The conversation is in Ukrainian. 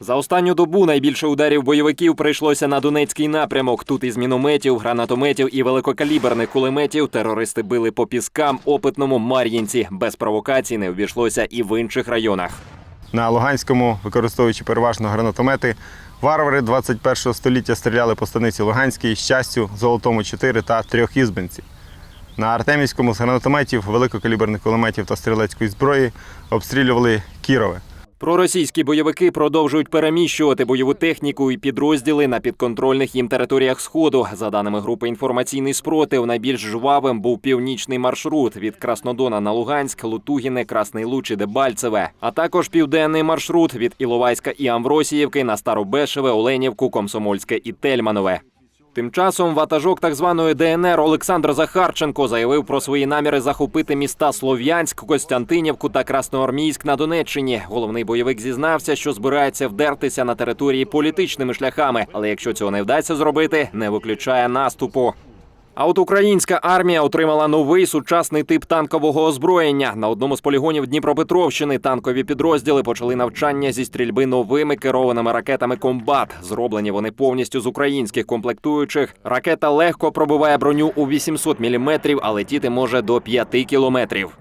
За останню добу найбільше ударів бойовиків прийшлося на Донецький напрямок. Тут із мінометів, гранатометів і великокаліберних кулеметів терористи били по піскам, опитному Мар'їнці. Без провокацій не обійшлося і в інших районах. На Луганському, використовуючи переважно гранатомети, варвари 21 століття стріляли по станиці Луганській, щастю, Золотому 4 та Трьохізбинці. На Артемівському з гранатометів, великокаліберних кулеметів та стрілецької зброї обстрілювали Кірове. Проросійські бойовики продовжують переміщувати бойову техніку і підрозділи на підконтрольних їм територіях сходу. За даними групи інформаційний спротив, найбільш жвавим був північний маршрут від Краснодона на Луганськ, Лутугіне, Красний Луч і Дебальцеве, а також південний маршрут від Іловайська і Амвросіївки на Старобешеве, Оленівку, Комсомольське і Тельманове. Тим часом ватажок так званої ДНР Олександр Захарченко заявив про свої наміри захопити міста Слов'янськ, Костянтинівку та Красноармійськ на Донеччині. Головний бойовик зізнався, що збирається вдертися на території політичними шляхами, але якщо цього не вдасться зробити, не виключає наступу. А от українська армія отримала новий сучасний тип танкового озброєння. На одному з полігонів Дніпропетровщини танкові підрозділи почали навчання зі стрільби новими керованими ракетами Комбат. Зроблені вони повністю з українських комплектуючих. Ракета легко пробиває броню у 800 мм, а летіти може до 5 кілометрів.